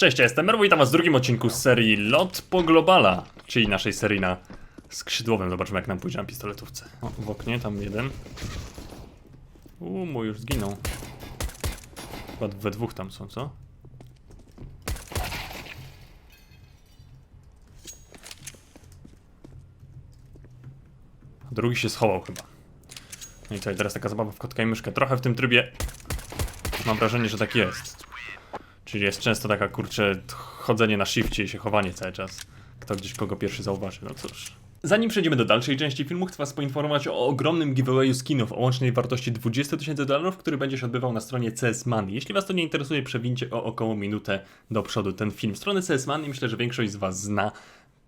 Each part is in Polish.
Cześć, ja jestem Merwo witam was w drugim odcinku z serii Lot po Globala, czyli naszej serii na skrzydłowym. Zobaczymy jak nam pójdzie na pistoletówce. O, w oknie tam jeden. Uuu, mój już zginął. Chyba we dwóch tam są, co? Drugi się schował chyba. No i co, i teraz taka zabawa w kotka i myszkę. Trochę w tym trybie mam wrażenie, że tak jest. Czyli jest często taka kurczę chodzenie na shifcie i się chowanie cały czas. Kto gdzieś kogo pierwszy zauważy, no cóż. Zanim przejdziemy do dalszej części filmu, chcę Was poinformować o ogromnym giveawayu skinów o łącznej wartości 20 tysięcy dolarów, który będzie się odbywał na stronie CS Money. Jeśli Was to nie interesuje, przewincie o około minutę do przodu ten film. Stronę CS Money myślę, że większość z Was zna.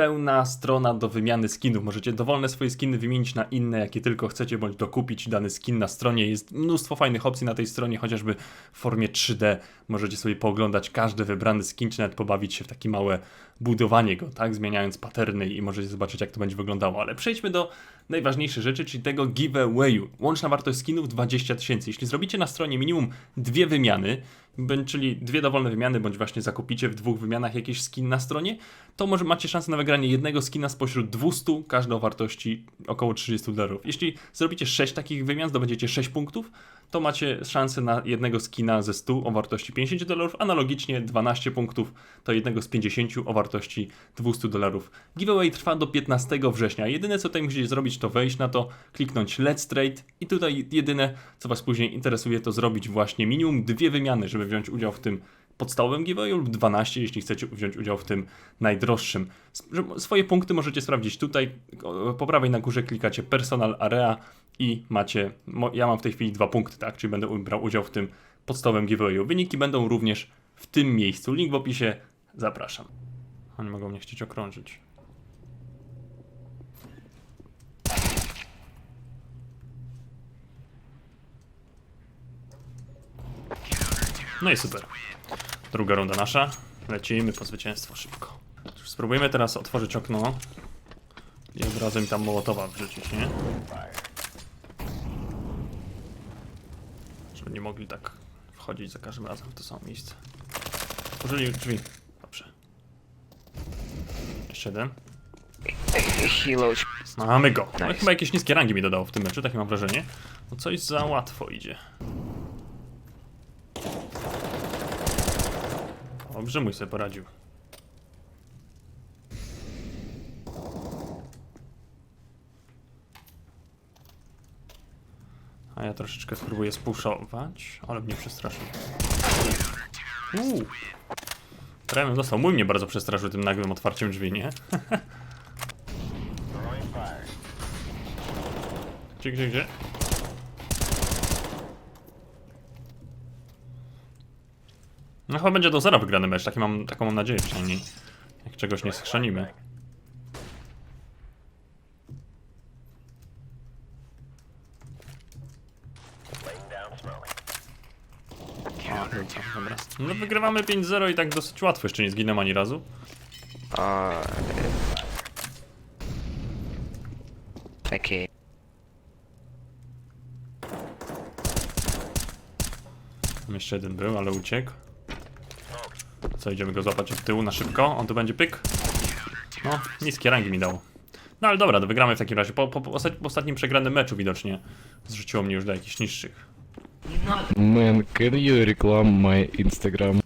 Pełna strona do wymiany skinów. Możecie dowolne swoje skiny wymienić na inne, jakie tylko chcecie, bądź dokupić dany skin na stronie. Jest mnóstwo fajnych opcji na tej stronie, chociażby w formie 3D. Możecie sobie pooglądać każdy wybrany skin, czy nawet pobawić się w takie małe budowanie go, tak? Zmieniając paterny i możecie zobaczyć, jak to będzie wyglądało. Ale przejdźmy do najważniejszej rzeczy, czyli tego giveawayu. Łączna wartość skinów 20 tysięcy. Jeśli zrobicie na stronie minimum dwie wymiany, czyli dwie dowolne wymiany, bądź właśnie zakupicie w dwóch wymianach jakiś skin na stronie, to może macie szansę na wygranie jednego skina spośród 200, każdy o wartości około 30 dolarów. Jeśli zrobicie 6 takich wymian, zdobędziecie 6 punktów, to macie szansę na jednego skina ze 100 o wartości 50 dolarów, analogicznie 12 punktów to jednego z 50 o wartości 200 dolarów. Giveaway trwa do 15 września. Jedyne co tutaj musicie zrobić to wejść na to, kliknąć Let's Trade i tutaj jedyne co Was później interesuje to zrobić właśnie minimum dwie wymiany, żeby wziąć udział w tym podstawowym giveawayu lub 12, jeśli chcecie wziąć udział w tym najdroższym. Swoje punkty możecie sprawdzić tutaj. Po prawej na górze klikacie Personal Area i macie, ja mam w tej chwili dwa punkty, tak, czyli będę brał udział w tym podstawowym giveawayu. Wyniki będą również w tym miejscu. Link w opisie. Zapraszam. Oni mogą mnie chcieć okrążyć. No i super. Druga runda nasza. Lecimy po zwycięstwo szybko. Spróbujemy teraz otworzyć okno i od razu im tam mołotowa wrzucić, nie? Żeby nie mogli tak wchodzić za każdym razem w to samo miejsce. Otworzyli drzwi. Dobrze. Jeszcze jeden. Mamy go. No Nice. chyba jakieś niskie rangi mi dodało w tym meczu, takie mam wrażenie. No coś za łatwo idzie. Dobrze mój sobie poradził. A ja troszeczkę spróbuję spuszować, ale mnie przestraszył. Uuu. Prawie dostał. Mój mnie bardzo przestraszył tym nagłym otwarciem drzwi, nie? Gdzie, gdzie, gdzie? No chyba będzie do zera wygrany mecz, taki mam, taką mam nadzieję przynajmniej. Jak czegoś nie schrzanimy. A, dobra. No wygrywamy 5-0 i tak dosyć łatwo, jeszcze nie zginąłem ani razu. okay. Tam jeszcze jeden był, ale uciekł. Co, idziemy go złapać od tyłu na szybko? On tu będzie pyk? No, niskie rangi mi dał. No ale dobra, to wygramy w takim razie. Po, po, po ostatnim przegranym meczu widocznie zrzuciło mnie już do jakichś niższych. Man, can you reclaim my Instagram?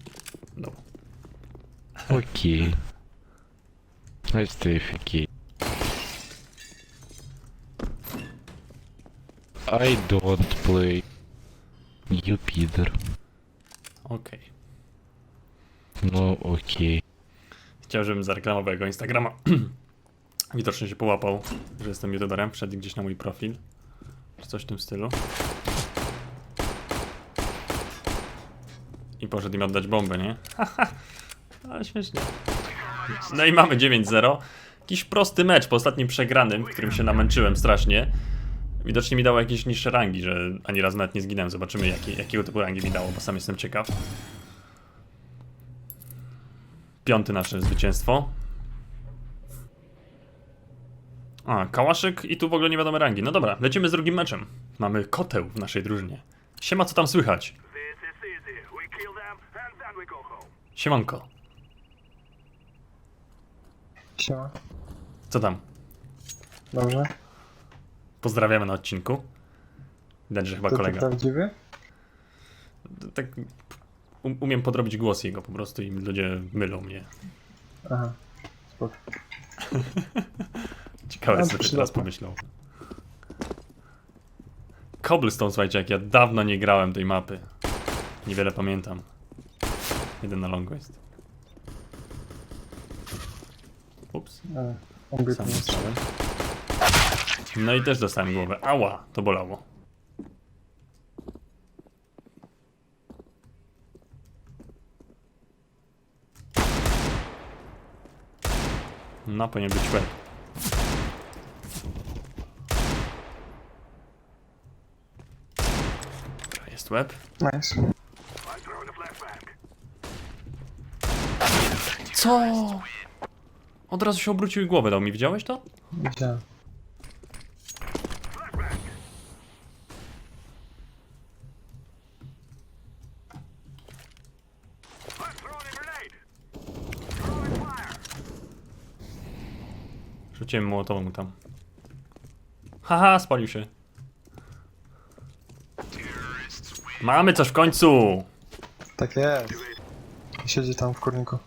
No. Okay. Nice to okay. I don't play. You Peter. Okej. No okay. Chciałem, żebym zareklamował jego Instagrama. Widocznie się połapał, że jestem youtuberem. Wszedł gdzieś na mój profil. Czy coś w tym stylu. I poszedł im oddać bombę, nie? Ale śmiesznie. No i mamy 9-0. Jakiś prosty mecz po ostatnim przegranym, w którym się namęczyłem strasznie. Widocznie mi dało jakieś niższe rangi, że ani raz nawet nie zginąłem. Zobaczymy, jaki, jakiego typu rangi mi dało, bo sam jestem ciekaw. Piąte nasze zwycięstwo. A, Kałaszek i tu w ogóle nie wiadomo rangi. No dobra, lecimy z drugim meczem. Mamy koteł w naszej drużynie. Siema, co tam słychać? Siemanko. Siema. Co tam? Dobrze? Pozdrawiamy na odcinku. Widać, że chyba To ty kolega. prawdziwy? Tak um, umiem podrobić głos jego po prostu i ludzie mylą mnie. Aha. Spoko. Ciekawe, No, co ty teraz przydatne. pomyślał. Cobblestone, słuchajcie, jak ja dawno nie grałem tej mapy. Niewiele pamiętam. Jeden na longu jest. Ups, E, on sam strzałem. No i też dostałem głowę. Ała, to bolało. No, powinien być łeb. Jest łeb. Nice. Co? Od razu się obrócił i głowę dał mi, widziałeś to? Widziałem. Rzuciłem mołotową mu tam. Haha, spalił się. Mamy coś w końcu! Tak jest. Siedzi tam w kurniku.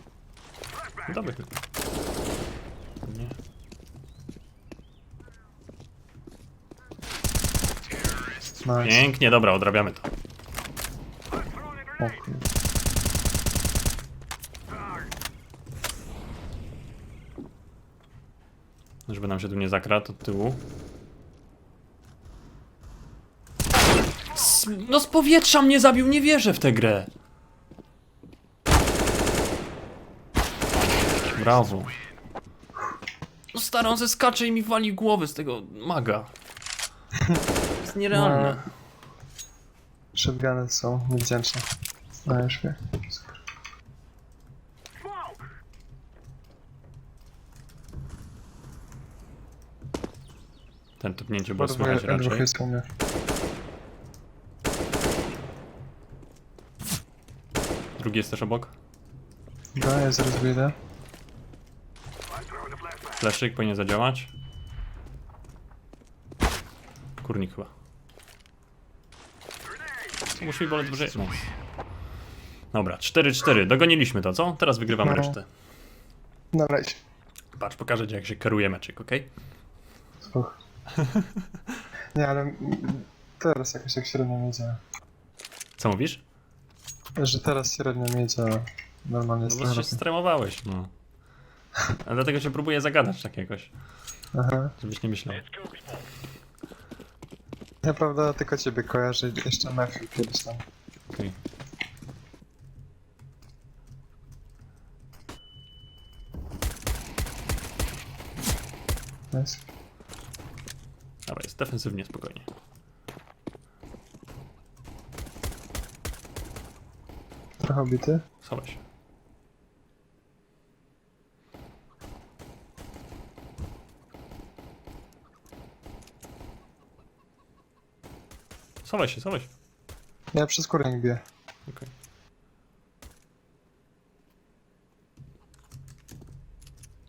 Dobry chyba. Nie. Nice. Pięknie, dobra, odrabiamy to. O. Żeby nam się tu nie zakradł od tyłu. S no z powietrza mnie zabił, nie wierzę w tę grę. Brawo. No stary, on ze skacze i mi wali głowę z tego maga. To jest nierealne. Shotguny są niewdzięczne. No już wie. Ten tupnięcie było słychać raczej. mnie. Drugi jest też obok. Dobra, ja zaraz wyjdę. Fleszyk powinien zadziałać. Kurnik chyba. Musi mi boleć wyżej. Nice. Dobra, 4-4. Dogoniliśmy to, co? Teraz wygrywamy No. resztę. Dobra, idź. Patrz, pokażę ci jak się kieruje meczyk, ok? Spoko. Nie, ale mm, teraz jakoś tak średnio mi idzie. Co mówisz? Że teraz średnio mi idzie, a normalnie No jest bo trochę się lepiej. stremowałeś, no. A dlatego się próbuję zagadać tak jakoś, Aha. żebyś nie myślał. Ja prawda tylko ciebie kojarzę i jeszcze Matthew kiedyś tam. Okej. Nice. Dobra, jest defensywnie, spokojnie. Trochę obity. Schowaj się. Schowaj się, schowaj się. Ja przez kurnik biję. Okej.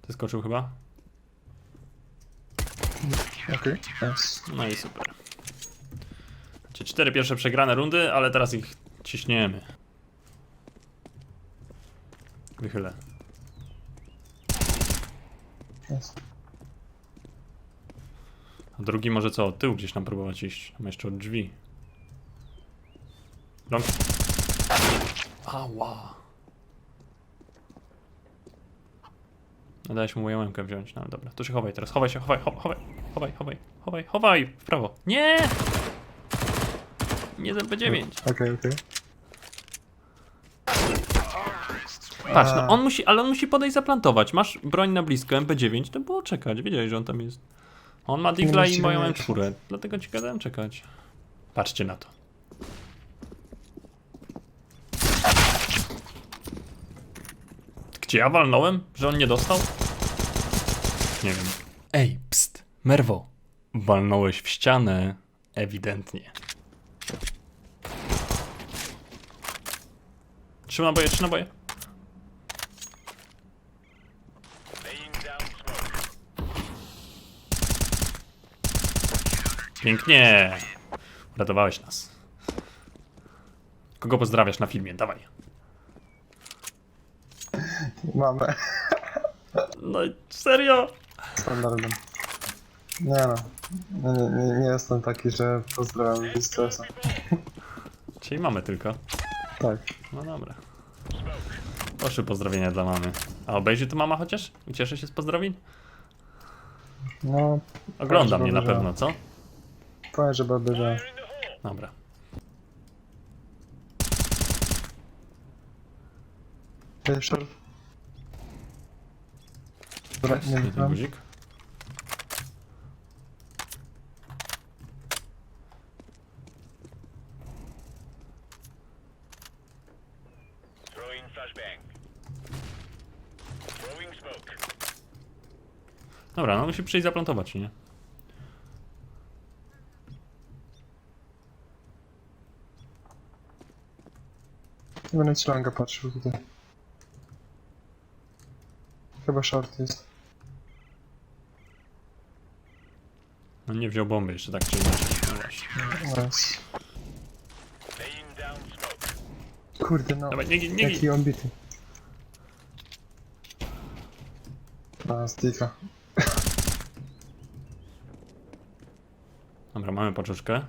Ty skoczył chyba? Okej. Nice. No i super. Znaczy cztery pierwsze przegrane rundy, ale teraz ich ciśniemy. Wychylę. Nice. A drugi może co, od tyłu gdzieś nam próbować iść. Tam jeszcze od drzwi. Long. Ała. No dałeś mu moją łemkę wziąć, no ale dobra. To się chowaj teraz, chowaj się, chowaj, cho- chowaj, chowaj, chowaj, chowaj, chowaj, w prawo. Nie! Nie ZB9. Okej, okej. Patrz, no on musi, ale on musi podejść zaplantować. Masz broń na blisko, MP9, to było czekać, wiedziałeś, że on tam jest. On ma digla i moją wiedzieć. M4, dlatego ci kazałem czekać. Patrzcie na to. Gdzie ja walnąłem? Że on nie dostał? Nie wiem. Ej, pst, Merwo. Walnąłeś w ścianę, ewidentnie. Trzy naboje, trzy naboje. Pięknie! Uratowałeś nas. Kogo pozdrawiasz na filmie? Dawaj. Mamy. No i serio? Standardem. Nie no. Nie, nie, nie jestem taki, że pozdrawiam bez. Czyli mamy tylko. Tak. No dobra. Proszę pozdrowienia dla mamy. A obejrzy to mama chociaż? Ucieszy się z pozdrowień? No, Ogląda mnie na pewno, co? powiem, że będę, że... Dobra. Pierwszy. Dobra, nie Nie ten wiem. guzik. Throwing flashbang. Throwing smoke. Dobra, no musi przyjść zaplantować, nie? Będę ci longa patrzył tutaj. Chyba short jest. No nie wziął bomby jeszcze tak czy inaczej. No down smoke. Kurde no. Dawaj, nie gin, nie gin. Jaki on bity. A, sticka. Dobra, mamy paczuszkę.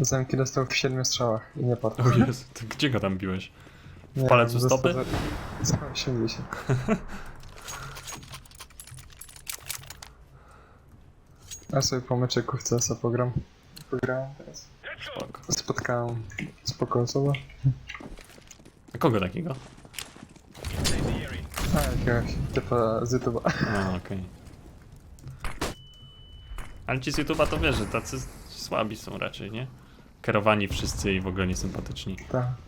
Zemki dostał w siedmiu strzałach i nie padł. O Jezu, to gdzie go tam biłeś? Nie, palec u stopy? za- za 80. Ja sobie po meczyku w CS pogram. Pograłem teraz. Spoko. Spotkałem spoko osobę. A kogo takiego? A, jakiegoś typa z YouTube'a. A, okej. Ale ci z YouTube'a to wiesz, że tacy słabi są raczej, nie? Kierowani wszyscy i w ogóle niesympatyczni. Tak, a.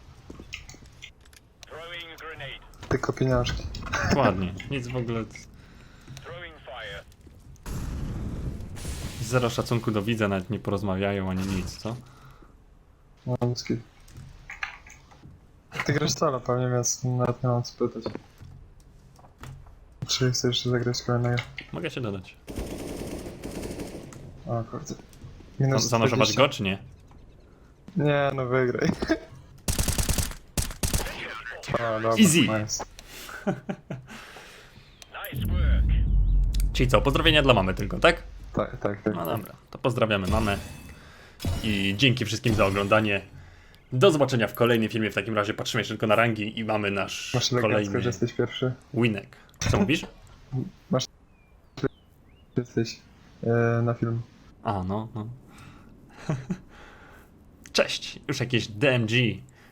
tylko pieniążki. Ładnie, nic w ogóle. Zero szacunku do widza, nawet nie porozmawiają ani nic, co? Mam skill. Ty grasz solo pewnie, więc nawet nie mam co pytać. Czy chcesz jeszcze zagrać kolejnego? Mogę się dodać. O kurde. Minus Zanurzować 40. go, czy nie? Nie, no wygraj. Dobra, Easy. Nice. Czyli co, pozdrowienia dla mamy tylko, tak? Tak, tak, tak. No dobra, to pozdrawiamy mamę. I dzięki wszystkim za oglądanie. Do zobaczenia w kolejnym filmie. W takim razie patrzymy jeszcze tylko na rangi i mamy nasz Masz elegancko, kolejny że jesteś pierwszy. winek. Co mówisz? Jesteś e, na film. A, no, no. Cześć! Już jakieś DMG,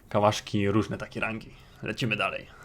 kałaszki, różne takie rangi. Lecimy dalej.